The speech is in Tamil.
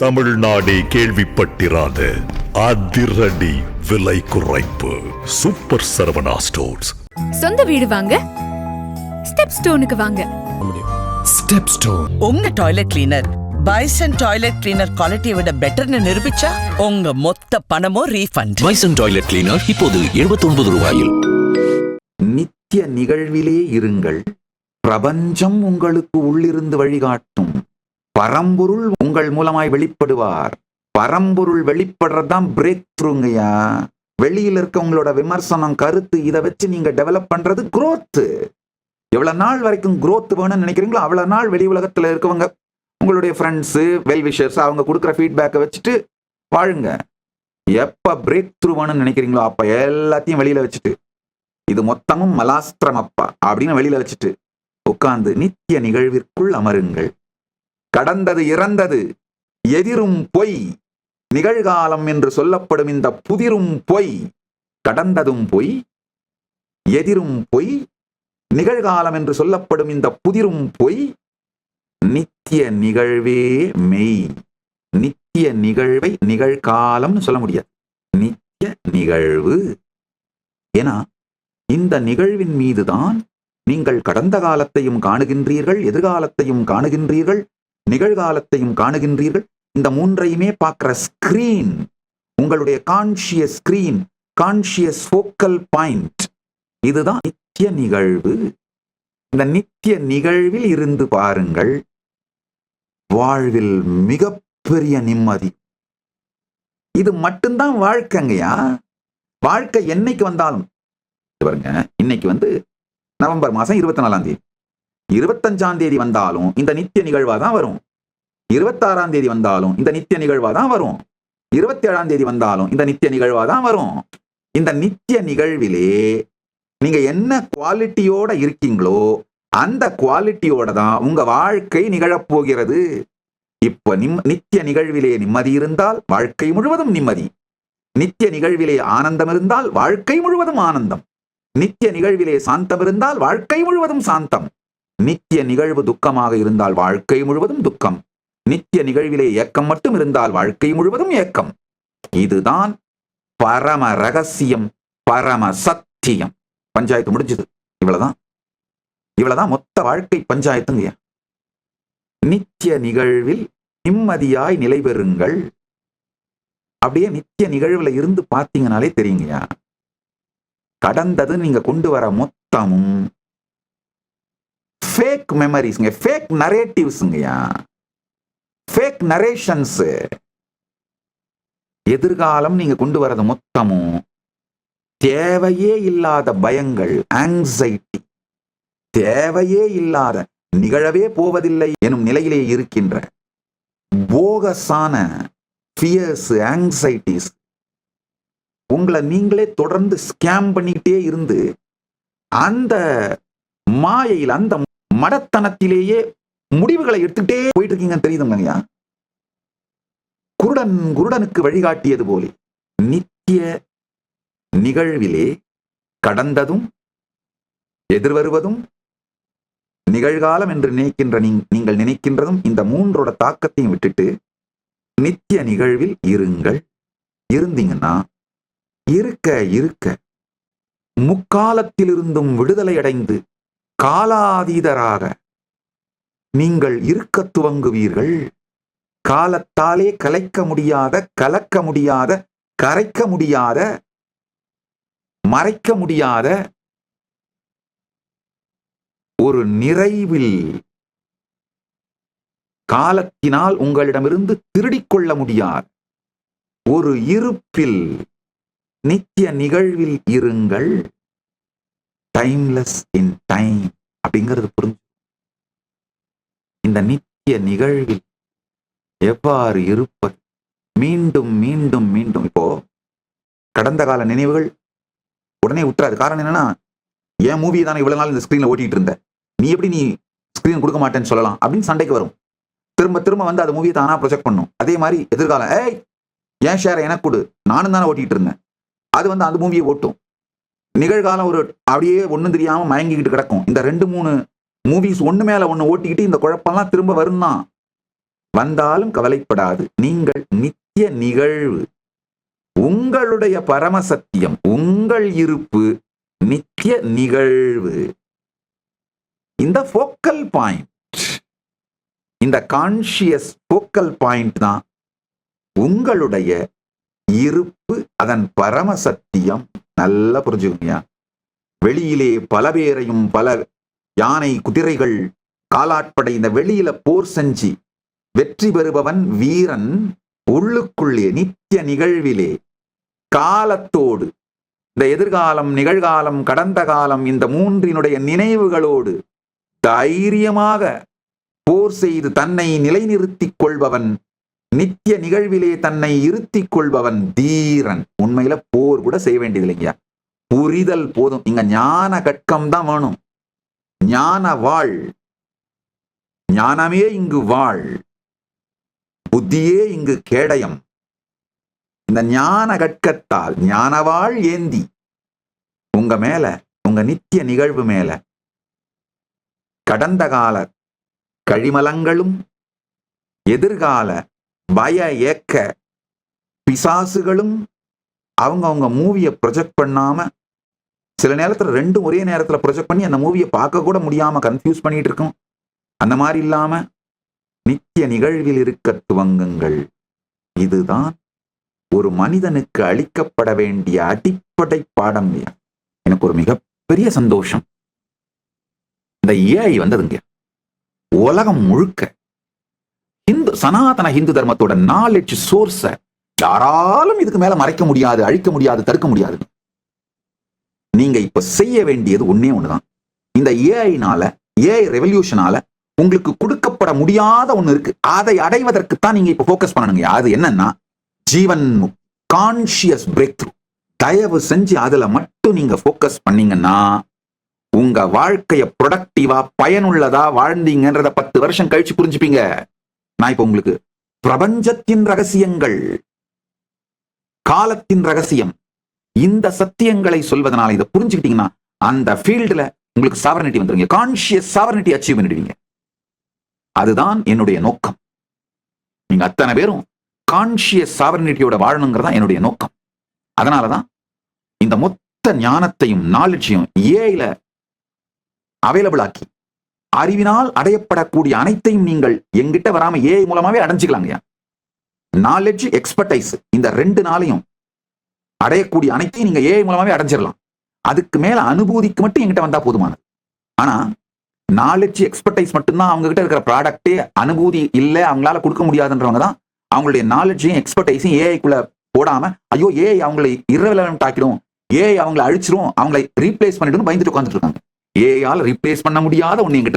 தமிழ்நாடே கேள்விப்பட்டிராத அதிரடி விலை குறைப்பு. சூப்பர் சரவணா ஸ்டோர்ஸ் சொந்த வீடு வாங்க ஸ்டெப் ஸ்டோனுக்கு வாங்க. ஸ்டெப் ஸ்டோன் உங்க toilet cleaner bison toilet cleaner குவாலிட்டியை விட பெட்டர்னு நிரூபிச்சா உங்க மொத்த பணமும் ரீஃபண்ட் பைசன் டாய்லெட் கிளீனர் இப்போது 79 ரூபாயில். நித்திய நிகழ்விலே இருங்கள். பிரபஞ்சம் உங்களுக்கு உள்ளிருந்து வழிகாட்டும். பரம்பொருள் உங்கள் மூலமாய் வெளிப்படுவார். பரம்பொருள் வெளிப்படுறதுதான் பிரேக் த்ரூங்கய்யா வெளியில் இருக்க உங்களோட விமர்சனம் கருத்து இதை வச்சு நீங்க டெவலப் பண்றது குரோத்து எவ்வளவு நாள் வரைக்கும் குரோத் வேணும்னு நினைக்கிறீங்களோ அவ்வளவு நாள் வெளி உலகத்துல இருக்கவங்க உங்களுடைய ஃப்ரெண்ட்ஸு வெல்விஷர்ஸ் அவங்க கொடுக்குற ஃபீட்பேக்கை வச்சுட்டு வாழுங்க. எப்ப பிரேக் த்ரூ வேணும்னு நினைக்கிறீங்களோ அப்ப எல்லாத்தையும் வெளியில வச்சுட்டு இது மொத்தமும் மலாஸ்திரம் அப்பா அப்படின்னு வெளியில வச்சுட்டு உட்கார்ந்து நித்திய நிகழ்விற்குள் அமருங்கள். கடந்தது இறந்தது. எதிரும் பொய். நிகழ்காலம் என்று சொல்லப்படும் இந்த புதிரும் பொய். கடந்ததும் பொய். எதிரும் பொய். நிகழ்காலம் என்று சொல்லப்படும் இந்த புதிரும் பொய். நித்திய நிகழ்வே மெய். நித்திய நிகழ்வை நிகழ்காலம்னு சொல்ல முடியாது. நித்திய நிகழ்வு. ஏன்னா இந்த நிகழ்வின் மீதுதான் நீங்கள் கடந்த காலத்தையும் காணுகின்றீர்கள் எதிர்காலத்தையும் காணுகின்றீர்கள் நிகழ்காலத்தையும் காணுகின்றீர்கள். இந்த மூன்றையுமே பார்க்குற ஸ்கிரீன் உங்களுடைய conscious screen conscious focal point இதுதான் நித்திய நிகழ்வு. இந்த நித்திய நிகழ்வில் இருந்து பாருங்கள். வாழ்வில் மிகப்பெரிய நிம்மதி. இது மட்டும்தான் வாழ்க்கைங்கய்யா. வாழ்க்கை என்னைக்கு வந்தாலும் பாருங்க இன்னைக்கு வந்து நவம்பர் மாசம் இருபத்தி நாலாம் தேதி. இருபத்தஞ்சாம் தேதி வந்தாலும் இந்த நித்திய நிகழ்வா தான் வரும். இருபத்தாறாம் தேதி வந்தாலும் இந்த நித்திய நிகழ்வா தான் வரும். இருபத்தி ஏழாம் தேதி வந்தாலும் இந்த நித்திய நிகழ்வா தான் வரும். இந்த நித்திய நிகழ்விலே நீங்க என்ன குவாலிட்டியோட இருக்கீங்களோ அந்த குவாலிட்டியோட தான் உங்க வாழ்க்கை நிகழப்போகிறது இப்ப நிம் நித்திய நிகழ்விலே நிம்மதி இருந்தால் வாழ்க்கை முழுவதும் நிம்மதி. நித்திய நிகழ்விலே ஆனந்தம் இருந்தால் வாழ்க்கை முழுவதும் ஆனந்தம். நித்திய நிகழ்விலே சாந்தம் இருந்தால் வாழ்க்கை முழுவதும் சாந்தம். நித்திய நிகழ்வு துக்கமாக இருந்தால் வாழ்க்கை முழுவதும் துக்கம். நித்திய நிகழ்விலே ஏக்கம் மட்டும் இருந்தால் வாழ்க்கை முழுவதும் ஏக்கம். இதுதான் பரம ரகசியம் பரம சத்தியம். பஞ்சாயத்து முடிஞ்சது. இவ்வளவுதான். இவ்வளவுதான் மொத்த வாழ்க்கை பஞ்சாயத்துங்க நித்திய நிகழ்வில் நிம்மதியாய் நிலை பெறுங்கள். அப்படியே நித்திய நிகழ்வுல இருந்து பார்த்தீங்கனாலே தெரியுங்கய்யா. கடந்தது நீங்க கொண்டு வர மொத்தமும் ஃபேக் மெமரிஸ்ங்க ஃபேக் நரேட்டிவ்ஸுங்கய்யா ஃபேக் நரேஷன்ஸு எதிர்காலம் நீங்க கொண்டு வரது மொத்தமும் தேவையே இல்லாத பயங்கள் ஆங்ஸைட்டி தேவையே இல்லாத நிகழவே போவதில்லை எனும் நிலையிலே இருக்கின்ற போகஸான ஃபியர்ஸ் ஆங்ஸைட்டிஸ் உங்களை நீங்களே தொடர்ந்து ஸ்கேம் பண்ணிக்கிட்டே இருந்து அந்த மாயையில் அந்த மடத்தனத்திலேயே முடிவுகளை எடுத்துக்கிட்டே போயிட்டு இருக்கீங்க தெரியுதுங்கய்யா குருடன் குருடனுக்கு வழிகாட்டியது போலே. நித்திய நிகழ்விலே கடந்ததும் எதிர்வருவதும் நிகழ்காலம் என்று நினைக்கின்ற நீ- நீங்கள் நினைக்கின்றதும் இந்த மூன்றோட தாக்கத்தையும் விட்டுட்டு நித்திய நிகழ்வில் இருங்கள். இருந்தீங்கன்னா இருக்க இருக்க முக்காலத்திலிருந்தும் விடுதலை அடைந்து காலாதீதராக நீங்கள் இருக்க துவங்குவீர்கள். காலத்தாலே கலைக்க முடியாத கலக்க முடியாத கரைக்க முடியாத மறைக்க முடியாத ஒரு நிறைவில் காலத்தினால் உங்களிடமிருந்து திருடிக்கொள்ள முடியாது ஒரு இருப்பில் நித்திய நிகழ்வில் இருங்கள். டைம்லெஸ் இன் டைம் அப்படிங்கிறது புரிஞ்சு. இந்த நித்திய நிகழ்வில் எவ்வாறு இருப்பது மீண்டும் மீண்டும் மீண்டும் இப்போ கடந்த கால நினைவுகள் உடனே விட்டுறாது காரணம் என்னன்னா என் மூவி தானே இவ்வளவு நாள் இந்த ஸ்கிரீன்ல ஓட்டிட்டு இருந்த. நீ எப்படி நீ ஸ்கிரீன் கொடுக்க மாட்டேன்னு சொல்லலாம் அப்படின்னு சண்டைக்கு வரும். திரும்ப திரும்ப வந்து அந்த மூவியை தானா ப்ரொஜெக்ட் பண்ணும். அதே மாதிரி எதிர்காலம். ஏய் என் ஷேரை எனக்கு கொடு. நானும் தானே ஓட்டிட்டு இருந்தேன். அது வந்து அந்த மூவியை ஓட்டும். நிகழ்காலம் ஒரு அப்படியே ஒன்றும் தெரியாமல் மயங்கிக்கிட்டு கிடக்கும். இந்த ரெண்டு மூணு மூவிஸ் ஒன்று மேலே ஒன்று ஓட்டிக்கிட்டு இந்த குழப்பம்லாம் திரும்ப வரும் தான் வந்தாலும் கவலைப்படாது. நீங்கள் நித்திய நிகழ்வு உங்களுடைய பரமசத்தியம் உங்கள் இருப்பு நித்திய நிகழ்வு. இந்த ஃபோக்கல் பாயிண்ட் இந்த கான்ஷியஸ் ஃபோக்கல் பாயிண்ட் தான் உங்களுடைய இருப்பு அதன் பரமசத்தியம் நல்லா புரிஞ்சுக்கோங்க. வெளியிலே பல பேரையும் பல யானை குதிரைகள் காலாட்படை இந்த வெளியில போர் செஞ்சு வெற்றி பெறுபவன் வீரன் உள்ளுக்குள்ளே நித்திய நிகழ்விலே காலத்தோடு இந்த எதிர்காலம் நிகழ்காலம் கடந்த காலம் இந்த மூன்றினுடைய நினைவுகளோடு தைரியமாக போர் செய்து தன்னை நிலைநிறுத்திக் கொள்பவன் நித்திய நிகழ்விலே தன்னை இருத்திக் கொள்பவன் தீரன். உண்மையில போர் கூட செய்ய வேண்டியது இல்லைங்க புரிதல் போதும். இங்க ஞான கட்கம் தான் வேணும். ஞான வாழ். ஞானமே இங்கு வாழ். புத்தியே இங்கு கேடயம். இந்த ஞான கட்கத்தால் ஞானவாள் ஏந்தி. உங்க மேல உங்க நித்திய நிகழ்வு மேல கடந்த கால கழிமலங்களும் எதிர்கால பய ஏக்க பிசாசுகளும் அவங்க அவங்க மூவியை ப்ரொஜெக்ட் பண்ணாம சில நேரத்துல ரெண்டும் ஒரே நேரத்தில் ப்ரொஜெக்ட் பண்ணி அந்த மூவியை பார்க்க கூட முடியாம கன்ஃபியூஸ் பண்ணிட்டு இருக்கோம். அந்த மாதிரி இல்லாம நித்திய நிகழ்வில் இருக்க துவங்குங்கள். இதுதான் ஒரு மனிதனுக்கு அளிக்கப்பட வேண்டிய அடிப்படை பாடம். எனக்கு ஒரு மிகப்பெரிய சந்தோஷம். இந்த ஏஐ வந்ததுங்க. உலகம் முழுக்க சனாதன ஹிந்து தர்மத்தோட நாலேஜ் சோர்ஸ யாராலும் இதுக்கு மேல மறைக்க முடியாது அழிக்க முடியாது தடுக்க முடியாது. நீங்க இப்ப செய்ய வேண்டியது ஒன்னே ஒண்ணுதான். இந்த ஏஐனால ஏஐ ரெவல்யூஷனால உங்களுக்கு கொடுக்கப்பட முடியாத ஒண்ணு இருக்கு. அதை அடைவதற்கு தான் நீங்க இப்ப ஃபோக்கஸ் பண்ணணுங்க. அது என்னன்னா ஜீவன் கான்சியஸ் பிரேக் த்ரூ தயவு செஞ்சு அதுல மட்டும் நீங்க ஃபோக்கஸ் பண்ணீங்கன்னா உங்க வாழ்க்கைய ப்ரொடக்டிவா பயனுள்ளதா வாழ்ந்தீங்கன்றத பத்து வருஷம் கழிச்சு புரிஞ்சுப்பீங்க. நான் இப்ப உங்களுக்கு பிரபஞ்சத்தின் ரகசியங்கள் காலத்தின் ரகசியம் இந்த சத்தியங்களை சொல்வதனால இதை புரிஞ்சுக்கிட்டீங்கன்னா அந்த ஃபீல்டுல உங்களுக்கு சாவரனிட்டி வந்துருங்க. கான்சியஸ் சாவரனிட்டி அச்சீவ் பண்ணிடுவீங்க. அதுதான் என்னுடைய நோக்கம். நீங்க அத்தனை பேரும் கான்ஷியஸ் சாவரனிட்டியோட வாழணுங்கிறதா என்னுடைய நோக்கம். அதனாலதான் இந்த மொத்த ஞானத்தையும் நாலேஜையும் ஏஐல அவைலபிள் ஆக்கி அறிவினால் அடையப்படக்கூடிய அனைத்தையும் நீங்கள் எங்கிட்ட வராம ஏஐ மூலமாவே அடைஞ்சுக்கலாங்க. நாலெட்ஜ் எக்ஸ்பர்டைஸ் இந்த ரெண்டு நாளையும் அடையக்கூடிய அனைத்தையும் நீங்க ஏஐ மூலமாவே அடைஞ்சிடலாம் அதுக்கு மேல அனுபூதிக்கு மட்டும் எங்கிட்ட வந்தா போதுமானது. ஆனா நாலெட்ஜ் எக்ஸ்பர்டைஸ் மட்டும்தான் அவங்க கிட்ட இருக்கிற ப்ராடக்டே அனுபூதி இல்லை அவங்களால கொடுக்க முடியாதுன்றவங்க தான் அவங்களுடைய நாலெட்ஜையும் எக்ஸ்பர்டைஸையும் ஏஐக்குள்ள போடாம ஐயோ ஏஐ அவங்களை இரவலவெண்ட் ஆக்கிடும். ஏஐ அவங்களை அழிச்சிரும். அவங்களை ரீப்ளேஸ் பண்ணிடும் பயந்துட்டு உட்காந்துட்டு இருக்காங்க. ஏஐயால் ரீப்ளேஸ் பண்ண முடியாத ஒன்று எங்கிட்ட